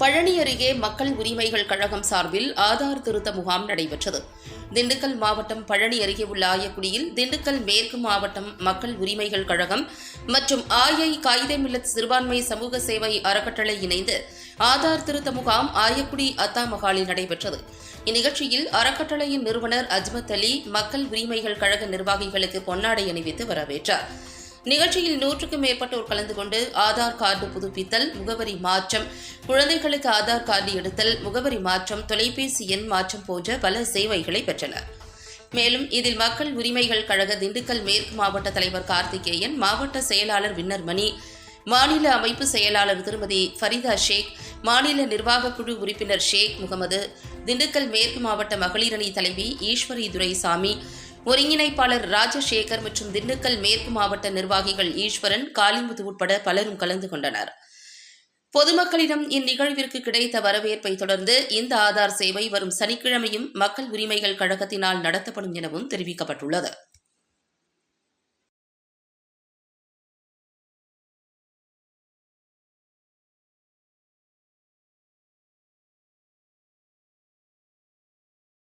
பழனி அருகே மக்கள் உரிமைகள் கழகம் சார்பில் ஆதார் திருத்த முகாம் நடைபெற்றது. திண்டுக்கல் மாவட்டம் பழனி அருகே உள்ள ஆயக்குடியில் திண்டுக்கல் மேற்கு மாவட்டம் மக்கள் உரிமைகள் கழகம் மற்றும் ஆயை காயிதே மில்லத் சிறுபான்மை சமூக சேவை அறக்கட்டளை இணைந்து ஆதார் திருத்த முகாம் ஆயக்குடி அத்தா மகாலில் நடைபெற்றது. இந்நிகழ்ச்சியில் அறக்கட்டளையின் நிறுவனர் அஜ்மத் அலி மக்கள் உரிமைகள் கழக நிர்வாகிகளுக்கு பொன்னாடை அணிவித்து வரவேற்றார். நிகழ்ச்சியில் நூற்றுக்கும் மேற்பட்டோர் கலந்து கொண்டு ஆதார் கார்டு புதுப்பித்தல் முகவரி மாற்றம் குழந்தைகளுக்கு ஆதார் கார்டு எடுத்தல் முகவரி மாற்றம் தொலைபேசி எண் மாற்றம் போன்ற பல சேவைகளை பெற்றனர். மேலும் இதில் மக்கள் உரிமைகள் கழக திண்டுக்கல் மேற்கு மாவட்ட தலைவர் கார்த்திகேயன் மாவட்ட செயலாளர் வின்னர்மணி மாநில அமைப்பு செயலாளர் திருமதி ஃபரிதா ஷேக் மாநில நிர்வாக குழு உறுப்பினர் ஷேக் முகமது திண்டுக்கல் மேற்கு மாவட்ட மகளிரணி தலைவி ஈஸ்வரி துரைசாமி ஒருங்கிணைப்பாளர் ராஜசேகர் மற்றும் திண்டுக்கல் மேற்கு மாவட்ட நிர்வாகிகள் ஈஸ்வரன் காளிமுத்து உட்பட பலரும் கலந்து கொண்டனர். பொதுமக்களிடம் இந்நிகழ்விற்கு கிடைத்த வரவேற்பை தொடர்ந்து இந்த ஆதார் சேவை வரும் சனிக்கிழமையும் மக்கள் உரிமைகள் கழகத்தினால் நடத்தப்படும் எனவும் தெரிவிக்கப்பட்டுள்ளது.